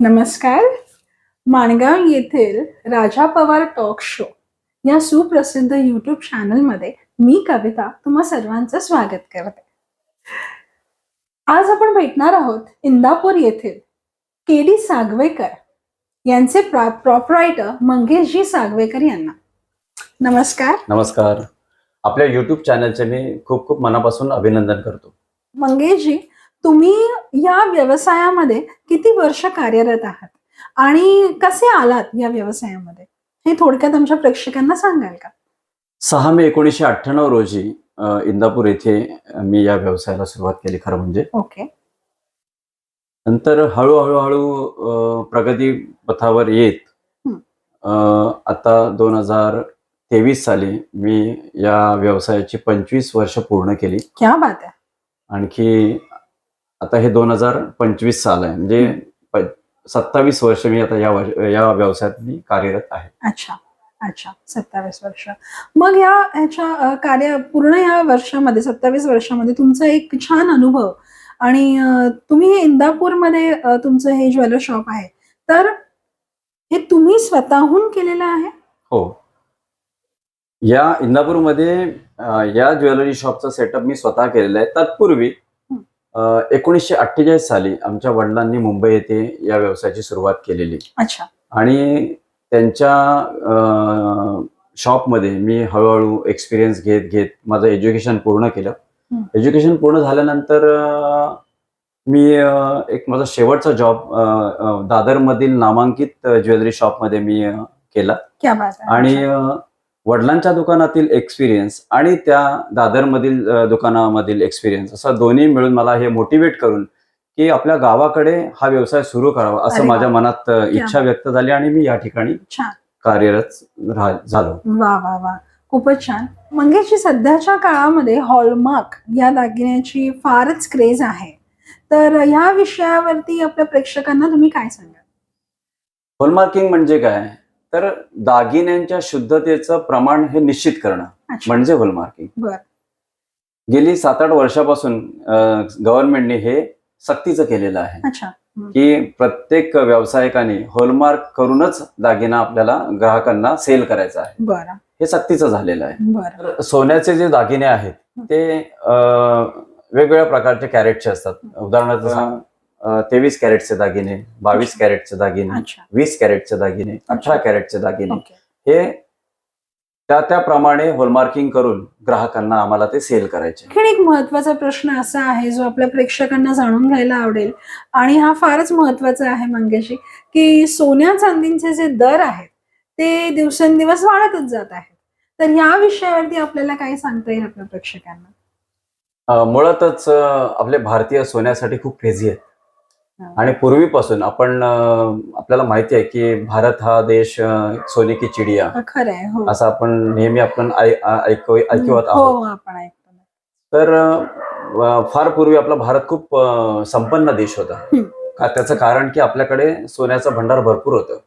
नमस्कार. माणगाव येथील राजा Pawar talk show या सुप्रसिद्ध युट्यूब चॅनलमध्ये मी कविता तुम्हा सर्वांचं स्वागत करते. आज आपण भेटणार आहोत इंदापूर येथील के डी सागवेकर यांचे प्रॉपरायटर मंगेशजी सागवेकर यांना. नमस्कार. नमस्कार. आपल्या युट्यूब चॅनलचे मी खूप खूप मनापासून अभिनंदन करतो. मंगेशजी तुम्ही या व्यवसायामध्ये किती वर्ष कार्यरत आहात? आणि कसे आलात या व्यवसायामध्ये? हे थोडक्यात आमच्या प्रेक्षकांना सांगाल का? सहा मे एकोणीसशे अठ्ठ्याण्णव रोजी इंदापूर येथे मी या व्यवसायाला सुरुवात केली खरं म्हणजे. ओके. नंतर हळूहळू हळू प्रगती पथावर येत आता दोन हजार तेवीस साली मी या व्यवसायाची पंचवीस वर्ष पूर्ण केली. क्या बात आहे. आणखी आता हे दोन हजार पंचवीस साल आहे. म्हणजे सत्तावीस वर्ष मी आता या व्यवसायात मी कार्यरत आहे. अच्छा अच्छा सत्तावीस वर्ष. मग या ह्याच्या कार्य पूर्ण या वर्षामध्ये सत्तावीस वर्षामध्ये तुमचा एक छान अनुभव आणि तुम्ही इंदापूरमध्ये तुमचं हे ज्वेलर शॉप आहे. तर हे तुम्ही स्वतःहून केलेलं आहे? हो. या इंदापूरमध्ये या ज्वेलरी शॉपचा सेटअप मी स्वतः केलेला आहे. तत्पूर्वी एकोणीसशे अठ्ठेचाळीस साली आमच्या वडिलांनी मुंबई येथे या व्यवसायाची सुरुवात केलेली. अच्छा. आणि त्यांच्या शॉपमध्ये मी हळूहळू एक्सपिरियन्स घेत घेत माझं एज्युकेशन पूर्ण केलं. एज्युकेशन पूर्ण झाल्यानंतर मी एक माझा शेवटचा जॉब दादरमधील नामांकित ज्वेलरी शॉपमध्ये मी केला. आणि वडिलांच्या दुकानातील एक्सपिरियन्स आणि त्या दादरमधील दुकानामधील एक्सपिरियन्स असं दोन्ही मिळून मला हे मोटिवेट करून की आपल्या गावाकडे हा व्यवसाय सुरू करावा असं. माझ्या मनात इच्छा व्यक्त झाली आणि मी या ठिकाणी कार्यरत झालो. वा वा वा. खूपच छान. मंगेशजी सध्याच्या काळामध्ये हॉलमार्क या दागिन्याची फारच क्रेज आहे. तर ह्या विषयावरती आपल्या प्रेक्षकांना तुम्ही काय सांगाल? होलमार्किंग म्हणजे काय? तर दागिन्यांच्या शुद्धतेचं प्रमाण हे निश्चित करणं म्हणजे होलमार्किंग बर. गेली सात आठ वर्षापासून गव्हर्नमेंटने हे सक्तीचं केलेलं आहे. अच्छा. की प्रत्येक व्यावसायिकाने होलमार्क करूनच दागिना आपल्याला ग्राहकांना सेल करायचा आहे. बरं. हे सक्तीचं झालेलं आहे. सोन्याचे जे दागिने आहेत ते अं, वेगवेगळ्या प्रकारचे कॅरेटचे असतात. उदाहरणार्थ तेवीस कॅरेटचे दागिने बावीस कॅरेटचे दागिने वीस कॅरेटचे दागिने अठरा कॅरेटचे दागिने. हे त्या त्याप्रमाणे होलमार्किंग करून ग्राहकांना आम्हाला ते सेल करायचे. आणखीन एक महत्त्वाचा प्रश्न असा आहे जो आपल्या प्रेक्षकांना जाणून घ्यायला आवडेल आणि हा फारच महत्त्वाचा आहे मंगेशी की सोन्या चांदींचे जे दर आहेत ते दिवसेंदिवस वाढतच जात आहेत. तर या विषयावरती आपल्याला काय सांगता येईल आपल्या प्रेक्षकांना? मुळातच आपले भारतीय सोन्यासाठी खूप क्रेझी आहेत. आणि पूर्वीपासून आपण आपल्याला माहिती आहे की भारत हा देश सोने की चिडिया हो असं आपण नेहमी आपण ऐकवत आहोत हो आपण ऐकतो तर फार पूर्वी आपला भारत खूप संपन्न देश होता हं. का त्याचं कारण की आपल्याकडे सोन्याचं भंडार भरपूर होतं.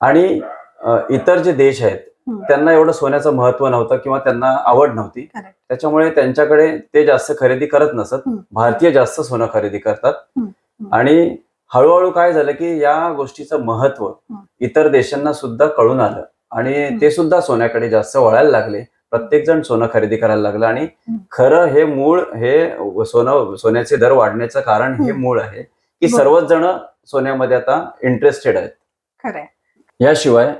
आणि इतर जे देश आहेत हं. त्यांना एवढं सोन्याचं महत्त्व नव्हतं किंवा त्यांना आवड नव्हती. त्याच्यामुळे त्यांच्याकडे ते जास्त खरेदी करत नसत. भारतीय जास्त सोनं खरेदी करतात. आणि हळूहळू काय झालं की या गोष्टीचं महत्त्व. इतर देशांना सुद्धा कळून आलं आणि. ते सुद्धा सोन्याकडे जास्त वळायला लागले प्रत्येक जण सोनं खरेदी करायला लागलं आणि. खरं हे मूळ हे सोनं सोन्याचे दर वाढण्याचं कारण हे. मूळ आहे की. सर्वच जण सोन्यामध्ये आता इंटरेस्टेड आहेत. याशिवाय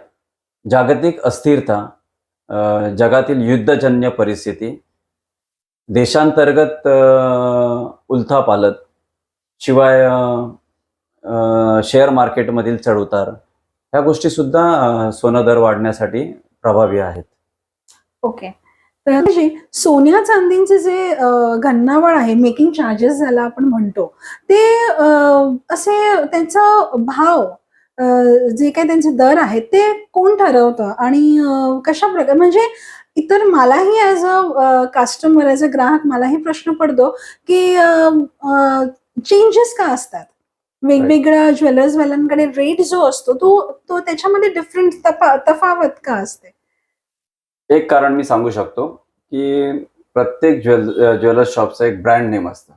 जागतिक अस्थिरता जगातील युद्धजन्य परिस्थिती देशांतर्गत उलथापालत शिवाय शेअर मार्केटमधील चढउतार ह्या गोष्टी सुद्धा सोनं दर वाढण्यासाठी प्रभावी आहेत. ओके. तर सोन्या चांदींचे जे गन्नावळ घन्नावळ आहे मेकिंग चार्जेस ज्याला आपण म्हणतो ते असे त्यांचा भाव जे काही त्यांचे दर आहेत ते कोण ठरवतं? आणि कशा प्रकारे म्हणजे इतर मलाही as a customer as a ग्राहक मलाही प्रश्न पडतो की चेंजेस का असतात? वेगवेगळ्या ज्वेलर्सवाल्यांकडे रेट जो असतो तो तो त्याच्यामध्ये डिफरंट तफावत का असते? एक कारण मी सांगू शकतो की प्रत्येक ज्वेल ज्वेलर्स शॉपचं एक ब्रँड नेम असतं.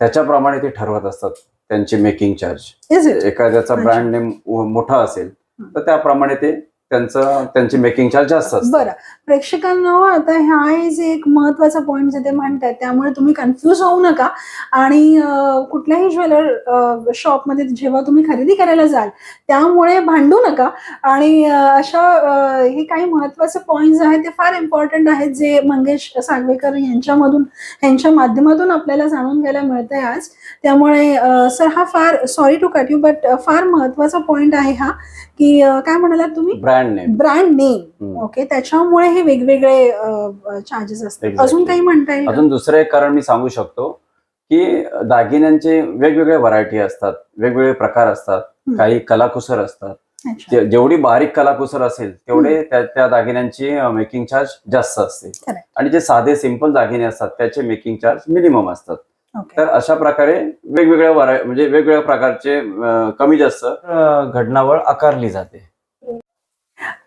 त्याच्याप्रमाणे ते ठरवत असतात. त्यांचे मेकिंग चार्ज एखाद्याचा. ब्रँड नेम मोठा असेल तर त्याप्रमाणे ते त्यांचं त्यांची मेकिंग चार्ज जास्त असतात बरं. प्रेक्षकांना हो, आता हा इज एक महत्त्वाचा पॉईंट जे ते म्हणतात त्यामुळे तुम्ही कन्फ्यूज होऊ नका. आणि कुठल्याही ज्वेलर शॉपमध्ये जेव्हा तुम्ही खरेदी करायला जाल त्यामुळे भांडू नका. आणि अशा हे काही महत्त्वाचे पॉईंट्स आहेत ते फार इम्पॉर्टंट आहेत जे मंगेश सागवेकर यांच्यामधून यांच्या माध्यमातून आपल्याला जाणून घ्यायला मिळतंय आज. त्यामुळे सर हा फार sorry to cut you but फार महत्त्वाचा पॉईंट आहे हा. की काय म्हणालात तुम्ही brand name brand name okay त्याच्यामुळे हे वेगवेगळे चार्जेस असतात. अजून काही म्हणता येईल? अजून दुसरं एक कारण मी सांगू शकतो की दागिन्यांचे वेगवेगळे व्हरायटी असतात वेगवेगळे प्रकार असतात. काही कलाकुसर असतात जेवढी बारीक कलाकुसर असेल तेवढे त्या त्या दागिन्यांची मेकिंग चार्ज जास्त असते. आणि जे साधे सिंपल दागिने असतात त्याचे मेकिंग चार्ज मिनिमम असतात. तर अशा प्रकारे वेगवेगळ्या म्हणजे वेगवेगळ्या प्रकारचे कमी जास्त घटनावळ आकारली जाते.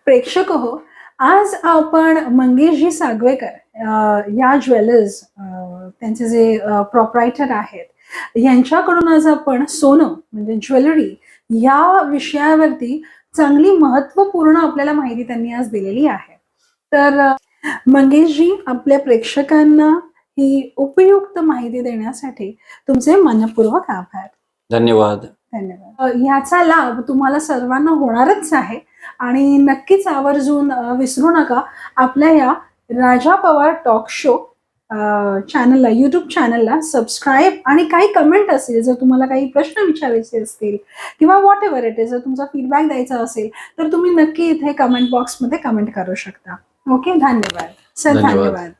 प्रेक्षक हो आज आपण मंगेशजी सागवेकर या ज्वेलर्स त्यांचे जे प्रॉपरायटर आहेत यांच्याकडून आज आपण सोनं म्हणजे ज्वेलरी या विषयावरती चांगली महत्त्वपूर्ण आपल्याला माहिती त्यांनी आज दिलेली आहे. तर मंगेशजी आपल्या प्रेक्षकांना ही उपयुक्त माहिती देण्यासाठी तुमचे मनपूर्वक आभार. धन्यवाद. धन्यवाद. अ, ह्याचा लाभ तुम्हाला सर्वांना होणारच आहे आणि नक्कीच आवर्जून विसरू नका आपल्या या राजा पवार टॉक शो चॅनलला युट्यूब चॅनलला सबस्क्राईब आणि काही कमेंट असेल जर तुम्हाला काही प्रश्न विचारायचे असतील किंवा वॉट एव्हर इट इज जर तुमचा फीडबॅक द्यायचा असेल तर तुम्ही नक्की इथे कमेंट बॉक्समध्ये कमेंट करू शकता. ओके धन्यवाद. सर. धन्यवाद.